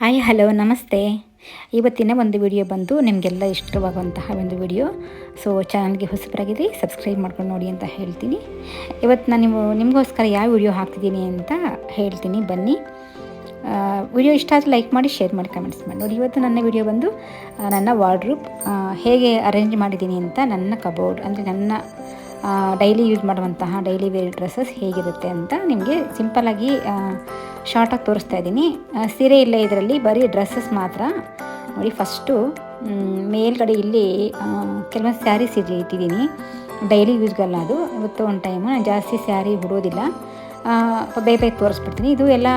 Hi, hello, ನಮಸ್ತೆ. ಇವತ್ತಿನ ಒಂದು ವಿಡಿಯೋ ಬಂದು ನಿಮಗೆಲ್ಲ ಇಷ್ಟವಾಗುವಂತಹ ಒಂದು ವಿಡಿಯೋ. ಸೊ ಚಾನಲ್ಗೆ ಹೊಸಬರಾಗಿದ್ದರೆ ಸಬ್ಸ್ಕ್ರೈಬ್ ಮಾಡ್ಕೊಂಡು ನೋಡಿ ಅಂತ ಹೇಳ್ತೀನಿ. ಇವತ್ತು ನಾನು ನೀವು ನಿಮಗೋಸ್ಕರ ಯಾವ ವಿಡಿಯೋ ಹಾಕ್ತಿದ್ದೀನಿ ಅಂತ ಹೇಳ್ತೀನಿ. ಬನ್ನಿ. ವಿಡಿಯೋ ಇಷ್ಟ ಆದರೆ ಲೈಕ್ ಮಾಡಿ ಶೇರ್ ಮಾಡಿ ಕಮೆಂಟ್ಸ್ ಮಾಡಿ. ನೋಡಿ, ಇವತ್ತು ನನ್ನ ವಿಡಿಯೋ ಬಂದು ನನ್ನ ವಾರ್ಡ್ರೂಪ್ ಹೇಗೆ ಅರೇಂಜ್ ಮಾಡಿದ್ದೀನಿ ಅಂತ ನನ್ನ ಕಬೋರ್ಡ್ ಅಂದರೆ ನನ್ನ ಡೈಲಿ ಯೂಸ್ ಮಾಡುವಂತಹ ಡೈಲಿ ವೇರ್ ಡ್ರೆಸ್ಸಸ್ ಹೇಗಿರುತ್ತೆ ಅಂತ ನಿಮಗೆ ಸಿಂಪಲಾಗಿ ಶಾರ್ಟಾಗಿ ತೋರಿಸ್ತಾ ಇದ್ದೀನಿ. ಸೀರೆ ಇಲ್ಲ ಇದರಲ್ಲಿ ಬರೀ ಡ್ರೆಸ್ಸಸ್ ಮಾತ್ರ. ನೋಡಿ ಫಸ್ಟು ಮೇಲ್ಗಡೆ ಇಲ್ಲಿ ಕೆಲವೊಂದು ಸ್ಯಾರೀಸ್ ಇದೆ ಇಟ್ಟಿದ್ದೀನಿ. ಡೈಲಿ ಯೂಸ್ಗಲ್ಲ ಅದು. ಇವತ್ತು ಒಂದು ಟೈಮು ಜಾಸ್ತಿ ಸ್ಯಾರಿ ಬಿಡೋದಿಲ್ಲ. ಬೇಗ ಬೇಗ ತೋರಿಸ್ಬಿಡ್ತೀನಿ. ಇದು ಎಲ್ಲ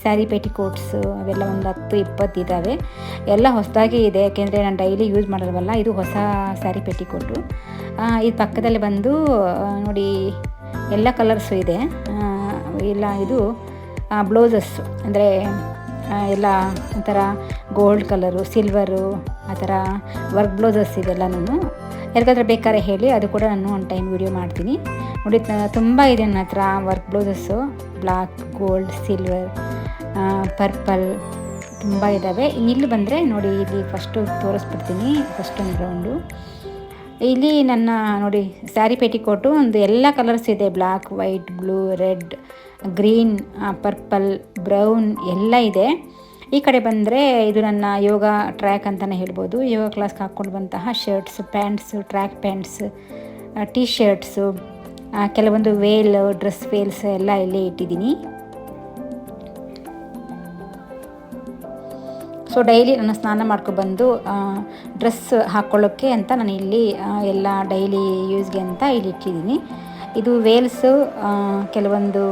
ಸ್ಯಾರಿ ಪೆಟಿಕೋಟ್ಸ್ ಅವೆಲ್ಲ ಒಂದು ಹತ್ತು, ಇಪ್ಪತ್ತು ಇದ್ದಾವೆ ಎಲ್ಲ ಹೊಸದಾಗಿ ಇದೆ, ಯಾಕೆಂದರೆ ನಾನು ಡೈಲಿ ಯೂಸ್ ಮಾಡೋಲ್ವಲ್ಲ ಇದು ಹೊಸ ಸ್ಯಾರಿ ಪೆಟಿಕೋಟು ಇದು ಪಕ್ಕದಲ್ಲಿ ಬಂದು ನೋಡಿ, ಎಲ್ಲ ಕಲರ್ಸು ಇದೆ. ಇಲ್ಲ, ಇದು ಬ್ಲೌಸಸ್ಸು ಅಂದರೆ ಎಲ್ಲ ಒಂಥರ ಗೋಲ್ಡ್ ಕಲರು, ಸಿಲ್ವರು, ಆ ಥರ ವರ್ಕ್ ಬ್ಲೌಸಸ್ ನಾನು ಯಾರಿಗಾದ್ರೆ ಬೇಕಾದ್ರೆ ಹೇಳಿ, ಅದು ಕೂಡ ನಾನು ಒಂದು ಟೈಮ್ ವಿಡಿಯೋ ಮಾಡ್ತೀನಿ. ನೋಡಿ ತುಂಬ ಇದೆ ನನ್ನ ಹತ್ರ work blouses. Black gold, silver purple ತುಂಬ ಇದ್ದಾವೆ ಇಲ್ಲಿ ಬಂದರೆ ನೋಡಿ, ಇಲ್ಲಿ ಫಸ್ಟು ತೋರಿಸ್ಬಿಡ್ತೀನಿ ಫಸ್ಟ್ ಒಂದು ರೌಂಡು ಇಲ್ಲಿ ನನ್ನ ನೋಡಿ ಸ್ಯಾರಿ ಪೇಟಿಕೋಟು ಒಂದು ಎಲ್ಲ ಕಲರ್ಸ್ ಇದೆ. Black white blue red green purple brown ಎಲ್ಲ ಇದೆ. ಈ ಕಡೆ ಬಂದರೆ ಇದು ನನ್ನ ಯೋಗ ಟ್ರ್ಯಾಕ್ ಅಂತಲೇ ಹೇಳ್ಬೋದು. ಯೋಗ ಕ್ಲಾಸ್ಗೆ ಹಾಕ್ಕೊಂಡು ಬಂತಹ shirts pants track pants T shirts ಕೆಲವೊಂದು ವೇಲ್ ಡ್ರೆಸ್ ವೇಲ್ಸ್ ಎಲ್ಲ ಇಲ್ಲೇ ಇಟ್ಟಿದ್ದೀನಿ. ಸೊ ಡೈಲಿ ನಾನು ಸ್ನಾನ ಮಾಡ್ಕೊಬಂದು ಡ್ರೆಸ್ ಹಾಕ್ಕೊಳ್ಳೋಕ್ಕೆ ಅಂತ ನಾನು ಇಲ್ಲಿ ಎಲ್ಲ ಡೈಲಿ ಯೂಸ್ಗೆ ಅಂತ ಇಲ್ಲಿ ಇಟ್ಟಿದ್ದೀನಿ. ಇದು ವೇಲ್ಸು ಕೆಲವೊಂದು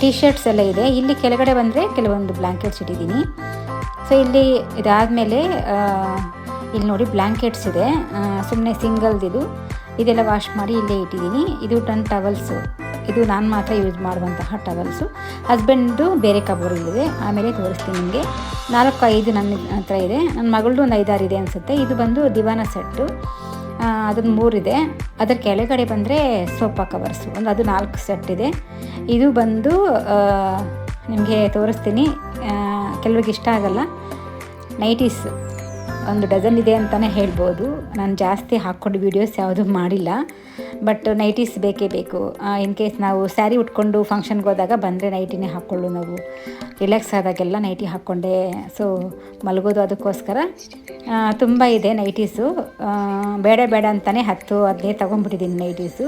ಟೀ ಶರ್ಟ್ಸ್ ಎಲ್ಲ ಇದೆ. ಇಲ್ಲಿ ಕೆಳಗಡೆ ಬಂದರೆ ಕೆಲವೊಂದು ಬ್ಲ್ಯಾಂಕೆಟ್ಸ್ ಇಟ್ಟಿದ್ದೀನಿ. ಸೊ ಇಲ್ಲಿ ಇದಾದಮೇಲೆ ಇಲ್ಲಿ ನೋಡಿ ಬ್ಲ್ಯಾಂಕೆಟ್ಸ್ ಇದೆ. ಸುಮ್ಮನೆ ಸಿಂಗಲ್ದಿದು ಇದೆಲ್ಲ ವಾಶ್ ಮಾಡಿ ಇಲ್ಲೇ ಇಟ್ಟಿದ್ದೀನಿ. ಇದು ಟನ್ ಟವಲ್ಸು ಇದು ನಾನು ಮಾತ್ರ ಯೂಸ್ ಮಾಡುವಂತಹ ಟವಲ್ಸು ಹಸ್ಬೆಂಡು ಬೇರೆ ಕಬೋರ್ಡ್ ಇದೆ ಆಮೇಲೆ ತೋರಿಸ್ತೀನಿ ನಿಮಗೆ. ನಾಲ್ಕು ಐದು ನನ್ನ ಹತ್ರ ಇದೆ. ನನ್ನ ಮಗಳದು ಒಂದು ಐದಾರು ಇದೆ ಅನಿಸುತ್ತೆ. ಇದು ಬಂದು ದಿವಾನ ಸೆಟ್ಟು ಅದೊಂದು ಮೂರಿದೆ. ಅದರ ಕೆಳಗಡೆ ಬಂದರೆ ಸೋಫಾ ಕವರ್ಸು ಒಂದು ಅದು ನಾಲ್ಕು ಸೆಟ್ ಇದೆ. ಇದು ಬಂದು ನಿಮಗೆ ತೋರಿಸ್ತೀನಿ. ಕೆಲವ್ರಿಗೆ ಇಷ್ಟ ಆಗಲ್ಲ. ನೈಟೀಸ್ ಒಂದು ಡಜನ್ ಇದೆ ಅಂತಲೇ ಹೇಳ್ಬೋದು. ನಾನು ಜಾಸ್ತಿ ಹಾಕ್ಕೊಂಡು ವೀಡಿಯೋಸ್ ಯಾವುದೂ ಮಾಡಿಲ್ಲ. ಬಟ್ ನೈಟೀಸ್ ಬೇಕೇ ಬೇಕು. ಇನ್ ಕೇಸ್ ನಾವು ಸ್ಯಾರಿ ಉಟ್ಕೊಂಡು ಫಂಕ್ಷನ್ಗೆ ಹೋದಾಗ ಬಂದರೆ ನೈಟಿನೇ ಹಾಕ್ಕೊಳ್ಳು ನಾವು. ರಿಲ್ಯಾಕ್ಸ್ ಆದಾಗೆಲ್ಲ ನೈಟಿ ಹಾಕ್ಕೊಂಡೆ ಸೊ ಮಲಗೋದು ಅದಕ್ಕೋಸ್ಕರ. ತುಂಬ ಇದೆ ನೈಟೀಸು ಬೇಡ ಬೇಡ ಅಂತಲೇ ಹತ್ತು ಹದಿನೈದು ತೊಗೊಂಡ್ಬಿಟ್ಟಿದ್ದೀನಿ ನೈಟೀಸು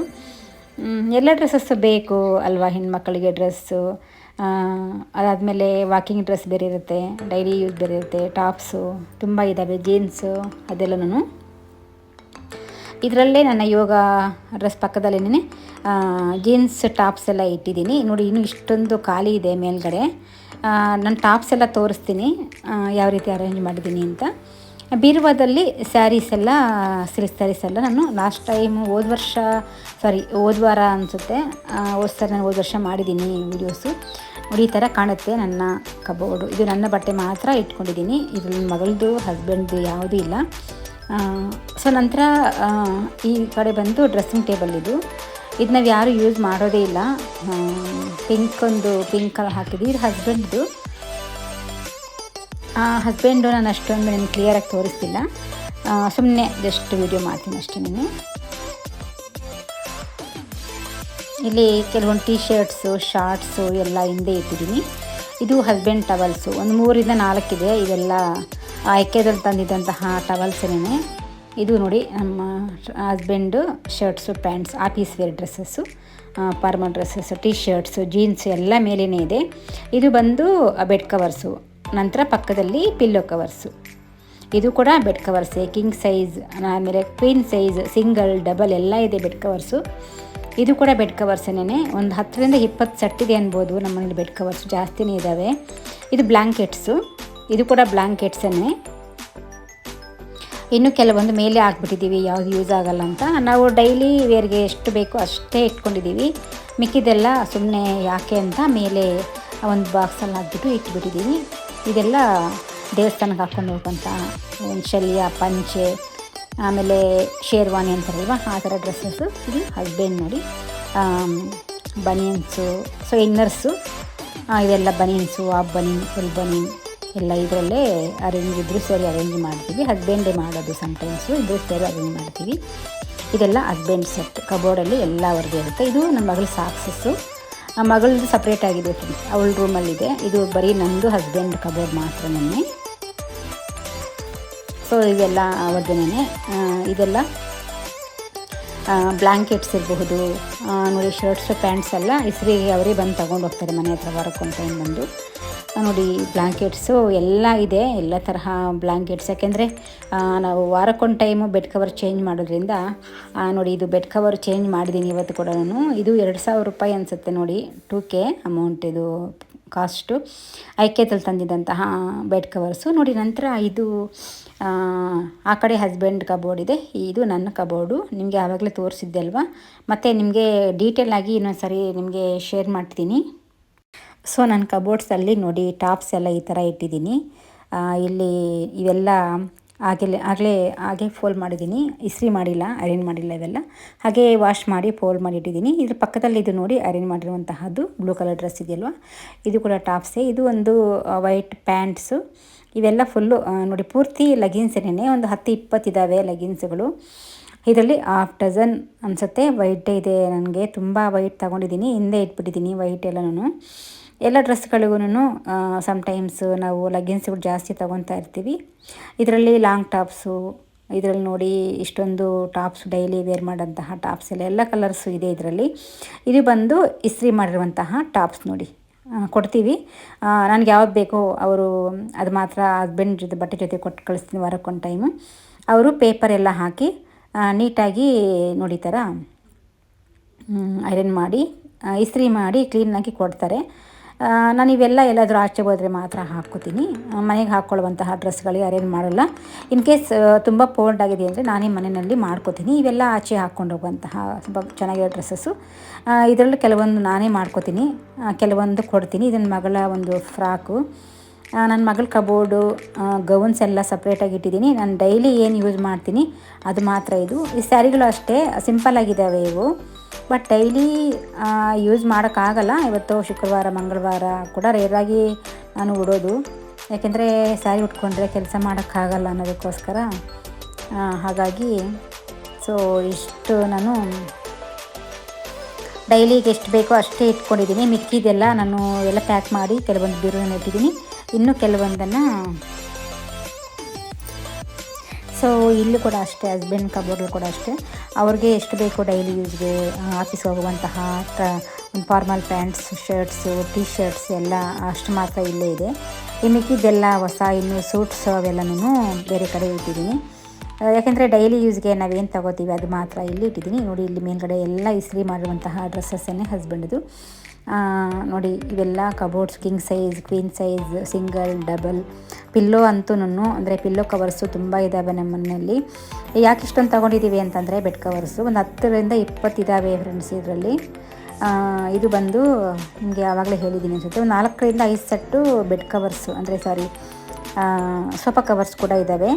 ಎಲ್ಲ ಡ್ರೆಸ್ಸಸ್ಸು ಬೇಕು ಅಲ್ವಾ ಹೆಣ್ಮಕ್ಕಳಿಗೆ ಡ್ರೆಸ್ಸು ಅದಾದಮೇಲೆ ವಾಕಿಂಗ್ ಡ್ರೆಸ್ ಬೇರೆ ಇರುತ್ತೆ ಡೈಲಿ ಯೂಸ್ ಬೇರೆ ಇರುತ್ತೆ ಟಾಪ್ಸು ತುಂಬ ಇದ್ದಾವೆ ಜೀನ್ಸು ಅದೆಲ್ಲನೂ. ಇದರಲ್ಲೇ ನನ್ನ ಯೋಗ ಡ್ರೆಸ್ ಪಕ್ಕದಲ್ಲೇನೆ ಜೀನ್ಸ್ ಟಾಪ್ಸ್ ಎಲ್ಲ ಇಟ್ಟಿದ್ದೀನಿ. ನೋಡಿ, ಇನ್ನೂ ಇಷ್ಟೊಂದು ಖಾಲಿ ಇದೆ ಮೇಲ್ಗಡೆ. ನಾನು ಟಾಪ್ಸ್ ಎಲ್ಲ ತೋರಿಸ್ತೀನಿ ಯಾವ ರೀತಿ ಅರೇಂಜ್ ಮಾಡಿದ್ದೀನಿ ಅಂತ. ಬೀರುವಾದಲ್ಲಿ ಸ್ಯಾರೀಸ್ ಎಲ್ಲ, ಸಿಲ್ಕ್ ಸ್ಯಾರೀಸ್ ಎಲ್ಲ ನಾನು ಲಾಸ್ಟ್ ಟೈಮು ಹೋದ ವರ್ಷ ಸಾರಿ ಹೋದ ವಾರ ಅನಿಸುತ್ತೆ. ಹೋದ ಸರಿ ನಾನು ಹೋದ ವರ್ಷ ಮಾಡಿದ್ದೀನಿ ವೀಡಿಯೋಸು ನೋಡಿ, ಈ ಥರ ಕಾಣುತ್ತೆ ನನ್ನ ಕಬೋರ್ಡು. ಇದು ನನ್ನ ಬಟ್ಟೆ ಮಾತ್ರ ಇಟ್ಕೊಂಡಿದ್ದೀನಿ. ಇದು ನನ್ನ ಮಗಳದು ಹಸ್ಬೆಂಡ್ದು ಯಾವುದೂ ಇಲ್ಲ. ಸೊ ನಂತರ ಈ ಕಡೆ ಬಂದು ಡ್ರೆಸ್ಸಿಂಗ್ ಟೇಬಲ್ ಇದು. ಇದು ನಾವು ಯಾರು ಯೂಸ್ ಮಾಡೋದೇ ಇಲ್ಲ. ಪಿಂಕ್ ಒಂದು ಪಿಂಕ್ ಕಲರ್ ಹಾಕಿದ್ವಿ ಇದು ಹಸ್ಬೆಂಡ್ದು ಹಸ್ಬೆಂಡು ನಾನು ಅಷ್ಟೊಂದು ನಿಮ್ಗೆ ಕ್ಲಿಯರಾಗಿ ತೋರಿಸ್ತಿಲ್ಲ. ಸುಮ್ಮನೆ ಜಸ್ಟ್ ವಿಡಿಯೋ ಮಾಡ್ತೀನಿ ಅಷ್ಟೇ ನೀನು ಇಲ್ಲಿ ಕೆಲವೊಂದು ಟೀ ಶರ್ಟ್ಸು ಶಾರ್ಟ್ಸು ಎಲ್ಲ ಹಿಂದೆ ಇಟ್ಟಿದ್ದೀನಿ. ಇದು ಹಸ್ಬೆಂಡ್ ಟವಲ್ಸು ಒಂದು ಮೂರಿಂದ ನಾಲ್ಕಿದೆ ಇದೆಲ್ಲ ಆಯ್ಕೆದಲ್ಲಿ ತಂದಿದ್ದಂತಹ ಟವಲ್ಸೇನೆ ಇದು ನೋಡಿ ನಮ್ಮ husband shirts pants office wear dresses formal dresses T shirts jeans ಎಲ್ಲ ಮೇಲೇ ಇದೆ. ಇದು ಬಂದು ಬೆಡ್ ಕವರ್ಸು ನಂತರ ಪಕ್ಕದಲ್ಲಿ ಪಿಲ್ಲೋ ಕವರ್ಸು. ಇದು ಕೂಡ ಬೆಡ್ ಕವರ್ಸೇ ಕಿಂಗ್ ಸೈಜ್, ಆಮೇಲೆ ಕ್ವೀನ್ ಸೈಜ್, ಸಿಂಗಲ್, ಡಬಲ್ ಎಲ್ಲ ಇದೆ ಬೆಡ್ ಕವರ್ಸು. ಇದು ಕೂಡ ಬೆಡ್ ಕವರ್ಸೇನೆ ಒಂದು ಹತ್ತರಿಂದ ಇಪ್ಪತ್ತು ಇದೆ ಅನ್ಬೋದು. ನಮ್ಮಲ್ಲಿ ಬೆಡ್ ಕವರ್ಸ್ ಜಾಸ್ತಿನೇ ಇದ್ದಾವೆ ಇದು ಬ್ಲ್ಯಾಂಕೆಟ್ಸು ಇದು ಕೂಡ ಬ್ಲ್ಯಾಂಕೆಟ್ಸೇ ಇನ್ನು ಕೆಲವೊಂದು ಮೇಲೆ ಹಾಕ್ಬಿಟ್ಟಿದ್ದೀವಿ. ಯಾವುದು ಯೂಸ್ ಆಗಲ್ಲ ಅಂತ. ನಾವು ಡೈಲಿ ವೇರ್ಗೆ ಎಷ್ಟು ಬೇಕೋ ಅಷ್ಟೇ ಇಟ್ಕೊಂಡಿದ್ದೀವಿ. ಮಿಕ್ಕಿದೆಲ್ಲ ಸುಮ್ಮನೆ ಯಾಕೆ ಅಂತ ಮೇಲೆ ಒಂದು ಬಾಕ್ಸಲ್ಲಿ ಹಾಕ್ಬಿಟ್ಟು ಇಟ್ಬಿಟ್ಟಿದ್ದೀವಿ. ಇದೆಲ್ಲ ದೇವಸ್ಥಾನಕ್ಕೆ ಹಾಕ್ಕೊಂಡು ಹೋಗುವಂಥ ಶಲ್ಯ, ಪಂಚೆ, ಆಮೇಲೆ ಶೇರ್ವಾನಿ ಅಂತಾರಲ್ವ? ಆ ಥರ ಡ್ರೆಸ್ಸಸ್ಸು ಇದು ಹಸ್ಬೆಂಡ್ ನೋಡಿ ಬನಿಯನ್ಸು ಸೊ ಇನ್ನರ್ಸು ಇದೆಲ್ಲ ಬನಿಯನ್ಸು ಆಫ್ ಬನಿ ಫುಲ್ ಬನಿ ಎಲ್ಲ ಇದರಲ್ಲೇ ಅರೇಂಜ್ ಇದ್ರೂ ಸೇರಿ ಅರೇಂಜ್ ಮಾಡ್ತೀವಿ. ಹಸ್ಬೆಂಡೇ ಮಾಡೋದು ಸಮ್ಟೈಮ್ಸು ಇದ್ರೂ ಸೇರಿ ಅರೇಂಜ್ ಮಾಡ್ತೀವಿ. ಇದೆಲ್ಲ ಹಸ್ಬೆಂಡ್ ಸೆಟ್ ಕಬೋರ್ಡಲ್ಲಿ ಎಲ್ಲ ಅವ್ರದ್ದು ಇರುತ್ತೆ. ಇದು ನಮ್ಮ ಮಗಳ ಸಾಕ್ಸಸ್ಸು ಆ ಮಗಳದ್ದು ಸಪ್ರೇಟ್ ಆಗಿದೆ ಫ್ರೆಂಡ್ಸ್ ಅವಳ ರೂಮಲ್ಲಿದೆ ಇದು ಬರೀ ನಮ್ಮದು ಹಸ್ಬೆಂಡ್ ಕಬೋರ್ಡ್ ಮಾತ್ರ ನನ್ನೆ ಸೊ ಇದೆಲ್ಲ ಅವ್ರದ್ದೇನೆ ಇದೆಲ್ಲ ಬ್ಲ್ಯಾಂಕೆಟ್ಸ್ ಇರಬಹುದು ನೋಡಿ ಶರ್ಟ್ಸ್ ಪ್ಯಾಂಟ್ಸ್ ಎಲ್ಲ ಇಸ್ರಿಗೆ ಅವರೇ ಬಂದು ತೊಗೊಂಡು ಹೋಗ್ತಾರೆ ಮನೆ ಹತ್ರ ವಾರಕ್ಕೊಂದು ಟೈಮ್ ಬಂದು. ನೋಡಿ ಬ್ಲ್ಯಾಂಕೆಟ್ಸು ಎಲ್ಲ ಇದೆ, ಎಲ್ಲ ತರಹ ಬ್ಲ್ಯಾಂಕೆಟ್ಸ್ ಯಾಕೆಂದರೆ ನಾವು ವಾರಕ್ಕೊಂದು ಟೈಮು ಬೆಡ್ ಕವರ್ ಚೇಂಜ್ ಮಾಡೋದ್ರಿಂದ ನೋಡಿ, ಇದು ಬೆಡ್ ಕವರ್ ಚೇಂಜ್ ಮಾಡಿದ್ದೀನಿ ಇವತ್ತು ಕೂಡ ನಾನು. ಇದು ಎರಡು ಸಾವಿರ ರೂಪಾಯಿ ಅನಿಸುತ್ತೆ ನೋಡಿ ಟೂ ಕೆ ಅಮೌಂಟ್ ಇದು ಕಾಸ್ಟು ಐಕ್ಯದಲ್ಲಿ ತಂದಿದ್ದಂತಹ ಬೆಡ್ ಕವರ್ಸು ನೋಡಿ, ನಂತರ ಇದು, ಆ ಕಡೆ ಹಸ್ಬೆಂಡ್ ಕಬೋರ್ಡ್ ಇದೆ, ಇದು ನನ್ನ ಕಬೋರ್ಡು ನಿಮಗೆ ಆವಾಗಲೇ ತೋರಿಸಿದ್ದೆ ಅಲ್ವಾ? ಮತ್ತು ನಿಮಗೆ ಡೀಟೇಲಾಗಿ ಇನ್ನೊಂದು ಸರಿ ನಿಮಗೆ ಶೇರ್ ಮಾಡ್ತೀನಿ. ಸೊ ನನ್ನ ಕಬೋರ್ಡ್ಸಲ್ಲಿ ನೋಡಿ ಟಾಪ್ಸ್ ಎಲ್ಲ ಈ ಥರ ಇಟ್ಟಿದ್ದೀನಿ. ಇಲ್ಲಿ ಇವೆಲ್ಲ ಆಗಲೇ ಆಗಲೇ, ಹಾಗೆ ಫೋಲ್ ಮಾಡಿದ್ದೀನಿ. ಇಸ್ರಿ ಮಾಡಿಲ್ಲ ಅರೇಂಜ್ ಮಾಡಿಲ್ಲ ಇವೆಲ್ಲ. ಹಾಗೆ ವಾಶ್ ಮಾಡಿ ಫೋಲ್ಡ್ ಮಾಡಿ ಇಟ್ಟಿದ್ದೀನಿ. ಇದ್ರ ಪಕ್ಕದಲ್ಲಿ ಇದು ನೋಡಿ ಅರೇಂಜ್ ಮಾಡಿರುವಂತಹದ್ದು ಬ್ಲೂ ಕಲರ್ ಡ್ರೆಸ್ ಇದೆಯಲ್ವ? ಇದು ಕೂಡ ಟಾಪ್ಸೇ ಇದು ಒಂದು ವೈಟ್ ಪ್ಯಾಂಟ್ಸು ಇವೆಲ್ಲ ಫುಲ್ಲು ನೋಡಿ ಪೂರ್ತಿ ಲಗಿನ್ಸೇನೆ ಒಂದು ಹತ್ತು ಇಪ್ಪತ್ತಿದ್ದಾವೆ ಲಗಿನ್ಸ್ಗಳು ಇದರಲ್ಲಿ ಹಾಫ್ ಡಜನ್ ಅನಿಸುತ್ತೆ. ವೈಟೇ ಇದೆ, ನನಗೆ ತುಂಬ ವೈಟ್ ತೊಗೊಂಡಿದ್ದೀನಿ. ಹಿಂದೆ ಇಟ್ಬಿಟ್ಟಿದ್ದೀನಿ ವೈಟ್ ಎಲ್ಲನೂ ಎಲ್ಲ ಡ್ರೆಸ್ಗಳಿಗೂ ಸಮಟೈಮ್ಸ್ ನಾವು ಲಗ್ಗಿನ್ಸ್ಗಳು ಜಾಸ್ತಿ ತೊಗೊತಾ ಇರ್ತೀವಿ. ಇದರಲ್ಲಿ ಲಾಂಗ್ ಟಾಪ್ಸು ಇದರಲ್ಲಿ ನೋಡಿ ಇಷ್ಟೊಂದು ಟಾಪ್ಸ್ ಡೈಲಿ ವೇರ್ ಮಾಡೋಂತಹ ಟಾಪ್ಸ್ ಎಲ್ಲ ಎಲ್ಲ ಕಲರ್ಸು ಇದೆ ಇದರಲ್ಲಿ. ಇದು ಬಂದು ಇಸ್ತ್ರಿ ಮಾಡಿರುವಂತಹ ಟಾಪ್ಸ್ ನೋಡಿ ಕೊಡ್ತೀವಿ. ನನಗೆ ಯಾವ್ದು ಬೇಕೋ ಅವರು, ಅದು ಮಾತ್ರ ಹಸ್ಬೆಂಡ್ ಜೊತೆ, ಬಟ್ಟೆ ಜೊತೆ ಕೊಟ್ಟು ಕಳಿಸ್ತೀನಿ ವಾರಕ್ಕೊಂದು ಟೈಮು ಅವರು ಪೇಪರ್ ಎಲ್ಲ ಹಾಕಿ ನೀಟಾಗಿ ನೋಡಿ ಥರ ಐರನ್ ಮಾಡಿ ಇಸ್ತ್ರಿ ಮಾಡಿ ಕ್ಲೀನಾಗಿ ಕೊಡ್ತಾರೆ. ನಾನು ಇವೆಲ್ಲ ಎಲ್ಲಾದರೂ ಆಚೆ ಹೋದರೆ ಮಾತ್ರ ಹಾಕ್ಕೋತೀನಿ. ಮನೆಗೆ ಹಾಕ್ಕೊಳ್ಳುವಂತಹ ಡ್ರೆಸ್ಗಳಿಗೆ ಅರೇಂಜ್ ಮಾಡಲ್ಲ. ಇನ್ ಕೇಸ್ ತುಂಬ ಪೋಲ್ಡ್ ಆಗಿದೆ ಅಂದರೆ ನಾನೇ ಮನೆಯಲ್ಲಿ ಮಾಡ್ಕೋತೀನಿ. ಇವೆಲ್ಲ ಆಚೆ ಹಾಕ್ಕೊಂಡು ಹೋಗುವಂತಹ ತುಂಬ ಚೆನ್ನಾಗಿರೋ ಡ್ರೆಸ್ಸಸ್ಸು. ಇದರಲ್ಲೂ ಕೆಲವೊಂದು ನಾನೇ ಮಾಡ್ಕೋತೀನಿ. ಕೆಲವೊಂದು ಕೊಡ್ತೀನಿ. ಇದನ್ನು ಮಗಳ ಒಂದು ಫ್ರಾಕು. ನನ್ನ ಮಗಳ ಕಬೋರ್ಡು ಗೌನ್ಸ್ ಎಲ್ಲ ಸಪ್ರೇಟಾಗಿ ಇಟ್ಟಿದ್ದೀನಿ. ನಾನು ಡೈಲಿ ಏನು ಯೂಸ್ ಮಾಡ್ತೀನಿ, ಅದು ಮಾತ್ರ ಇದು. ಈ ಸ್ಯಾರಿಗಳು ಅಷ್ಟೇ ಸಿಂಪಲ್ಲಾಗಿದ್ದಾವೆ ಇವು. ಬಟ್ ಡೈಲಿ ಯೂಸ್ ಮಾಡೋಕ್ಕಾಗಲ್ಲ. ಇವತ್ತು ಶುಕ್ರವಾರ, ಮಂಗಳವಾರ ಕೂಡ ರೇರಾಗಿ ನಾನು ಉಡೋದು. ಯಾಕೆಂದರೆ ಸ್ಯಾರಿ ಉಟ್ಕೊಂಡ್ರೆ ಕೆಲಸ ಮಾಡೋಕ್ಕಾಗಲ್ಲ ಅನ್ನೋದಕ್ಕೋಸ್ಕರ. ಹಾಗಾಗಿ ಸೊ ಇಷ್ಟು ನಾನು ಡೈಲಿಗೆ ಎಷ್ಟು ಬೇಕೋ ಅಷ್ಟೇ ಇಟ್ಕೊಂಡಿದ್ದೀನಿ. ಮಿಕ್ಕಿದೆಲ್ಲ ನಾನು ಎಲ್ಲ ಪ್ಯಾಕ್ ಮಾಡಿ ಕೆಲವೊಂದು ಬೀರುವನ್ನು ಇಟ್ಟಿದ್ದೀನಿ. ಇನ್ನೂ ಕೆಲವೊಂದನ್ನು ಸೊ ಇಲ್ಲೂ ಕೂಡ ಅಷ್ಟೇ ಹಸ್ಬೆಂಡ್ ಕಬೋರ್ಡ್ಲು ಕೂಡ ಅಷ್ಟೇ. ಅವ್ರಿಗೆ ಎಷ್ಟು ಬೇಕು ಡೈಲಿ ಯೂಸ್ಗೆ ಆಫೀಸ್ಗೆ ಹೋಗುವಂತಹ formal pants shirts T shirts ಎಲ್ಲ ಅಷ್ಟು ಮಾತ್ರ ಇಲ್ಲೇ ಇದೆ. ಈ ಮಿಕ್ಕಿದ್ದೆಲ್ಲ ಹೊಸ, ಇನ್ನು ಸೂಟ್ಸ್ ಅವೆಲ್ಲನೂ ಬೇರೆ ಕಡೆ ಇಟ್ಟಿದ್ದೀನಿ. ಯಾಕೆಂದರೆ ಡೈಲಿ ಯೂಸ್ಗೆ ನಾವೇನು ತಗೋತೀವಿ ಅದು ಮಾತ್ರ ಇಲ್ಲಿ ಇಟ್ಟಿದ್ದೀನಿ. ನೋಡಿ, ಇಲ್ಲಿ ಮೇಲ್ಗಡೆ ಎಲ್ಲ ಇಸ್ತ್ರಿ ಮಾಡಿರುವಂತಹ ಡ್ರೆಸ್ಸಸ್ಸನ್ನೇ ಹಸ್ಬೆಂಡ್ದು ನೋಡಿ, ಇವೆಲ್ಲ cupboards king size queen size single double pillow ಅಂತೂ ಅಂದರೆ ಪಿಲ್ಲೋ ಕವರ್ಸು ತುಂಬ ಇದ್ದಾವೆ ನಮ್ಮ ಮನೆಯಲ್ಲಿ. ಯಾಕೆ ಇಷ್ಟೊಂದು ತೊಗೊಂಡಿದ್ದೀವಿ ಅಂತಂದರೆ ಬೆಡ್ ಕವರ್ಸು ಒಂದು ಹತ್ತರಿಂದ ಇಪ್ಪತ್ತಿದ್ದಾವೆ ಫ್ರೆಂಡ್ಸ್ ಇದರಲ್ಲಿ. ಇದು ಬಂದು ನಿಮಗೆ ಆವಾಗಲೇ ಹೇಳಿದ್ದೀನಿ ಅನ್ಸುತ್ತೆ. ಒಂದು ನಾಲ್ಕರಿಂದ ಐದು ಸೆಟ್ಟು ಬೆಡ್ ಕವರ್ಸು ಅಂದರೆ ಸಾರಿ ಸೋಫಾ ಕವರ್ಸ್ ಕೂಡ ಇದ್ದಾವೆ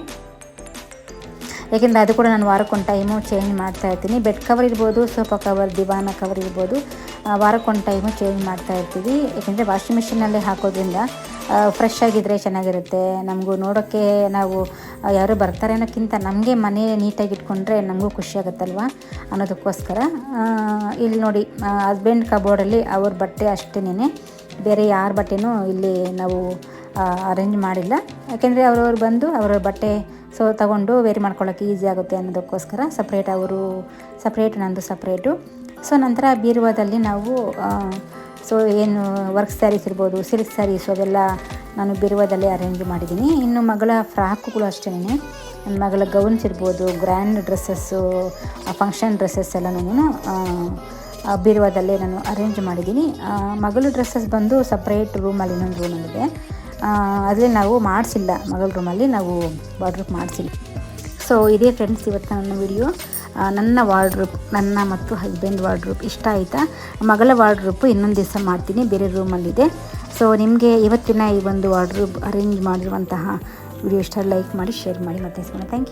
ಯಾಕೆಂದರೆ ಅದು ಕೂಡ ನಾನು ವಾರಕ್ಕೊಂದು ಟೈಮು ಚೇಂಜ್ ಮಾಡ್ತಾ ಇರ್ತೀನಿ. ಬೆಡ್ ಕವರ್ ಇರ್ಬೋದು ಸೋಫಾ ಕವರ್ ದಿವಾನ ಕವರ್ ಇರ್ಬೋದು ವಾರಕ್ಕೊಂದು ಟೈಮು ಚೇಂಜ್ ಮಾಡ್ತಾ ಇರ್ತೀವಿ. ಏಕೆಂದರೆ ವಾಷಿಂಗ್ ಮಿಷಿನಲ್ಲಿ ಹಾಕೋದ್ರಿಂದ ಫ್ರೆಶ್ ಆಗಿದ್ದರೆ ಚೆನ್ನಾಗಿರುತ್ತೆ. ನಮಗೂ ನೋಡೋಕ್ಕೆ ನಾವು ಯಾರು ಬರ್ತಾರೆ ಅನ್ನೋಕ್ಕಿಂತ ನಮಗೆ ಮನೆ ನೀಟಾಗಿ ಇಟ್ಕೊಂಡ್ರೆ ನಮಗೂ ಖುಷಿ ಆಗುತ್ತಲ್ವ ಅನ್ನೋದಕ್ಕೋಸ್ಕರ. ಇಲ್ಲಿ ನೋಡಿ ಹಸ್ಬೆಂಡ್ ಕಬೋರ್ಡಲ್ಲಿ ಅವ್ರ ಬಟ್ಟೆ ಅಷ್ಟೇನೇ ಬೇರೆ ಯಾರ ಬಟ್ಟೆನೂ ಇಲ್ಲಿ ನಾವು ಅರೇಂಜ್ ಮಾಡಿಲ್ಲ. ಯಾಕೆಂದರೆ ಅವರವ್ರು ಬಂದು ಅವರ ಬಟ್ಟೆ ಸೊ ತಗೊಂಡು ವೇರ್ ಮಾಡ್ಕೊಳ್ಳೋಕ್ಕೆ ಈಸಿ ಆಗುತ್ತೆ ಅನ್ನೋದಕ್ಕೋಸ್ಕರ ಸಪ್ರೇಟ್ ಅವರು ಸಪ್ರೇಟ್ ನಂದು ಸಪ್ರೇಟು ಸೊ ನಂತರ ಬೀರುವಾದಲ್ಲಿ ನಾವು ಸೊ ಏನು ವರ್ಕ್ ಸ್ಯಾರೀಸ್ ಇರ್ಬೋದು ಸಿಲ್ಕ್ ಸ್ಯಾರೀಸು ಅದೆಲ್ಲ ನಾನು ಬಿರುವದಲ್ಲಿ ಅರೇಂಜ್ ಮಾಡಿದ್ದೀನಿ. ಇನ್ನು ಮಗಳ ಫ್ರಾಕುಗಳು ಅಷ್ಟೇ ನನ್ನ ಮಗಳ ಗೌನ್ಸ್ ಇರ್ಬೋದು ಗ್ರ್ಯಾಂಡ್ ಡ್ರೆಸ್ಸಸ್ಸು ಫಂಕ್ಷನ್ ಡ್ರೆಸ್ಸಸ್ ಎಲ್ಲನೂ ಬೀರುವಾದಲ್ಲೇ ನಾನು ಅರೇಂಜ್ ಮಾಡಿದ್ದೀನಿ. ಮಗಳ ಡ್ರೆಸ್ಸಸ್ ಬಂದು ಸಪ್ರೇಟ್ ರೂಮಲ್ಲಿ ಇನ್ನೊಂದು ರೂಮಲ್ಲಿದೆ ಅದೇ ನಾವು ಮಾಡಿಸಿಲ್ಲ, ಮಗಳ ರೂಮಲ್ಲಿ ನಾವು ವಾರ್ಡ್ರೂಪ್ ಮಾಡಿಸಿಲ್ಲ. ಸೊ ಇದೇ ಫ್ರೆಂಡ್ಸ್ ಇವತ್ತು ನನ್ನ ವಿಡಿಯೋ ನನ್ನ ವಾರ್ಡ್ರೂಪ್ ನನ್ನ ಮತ್ತು ಹಸ್ಬೆಂಡ್ ವಾರ್ಡ್ರೂಪ್ ಇಷ್ಟ ಆಯಿತಾ? ಮಗಳ ವಾರ್ಡ್ರೂಪು ಇನ್ನೊಂದು ದಿವಸ ಮಾಡ್ತೀನಿ, ಬೇರೆ ರೂಮಲ್ಲಿದೆ ಸೊ ನಿಮಗೆ ಇವತ್ತಿನ ಈ ಒಂದು ವಾರ್ಡ್ರೂಪ್ ಅರೇಂಜ್ ಮಾಡಿರುವಂತಹ ವಿಡಿಯೋ ಇಷ್ಟ ಲೈಕ್ ಮಾಡಿ ಶೇರ್ ಮಾಡಿ, ಮತ್ತೆ ಥ್ಯಾಂಕ್ ಯು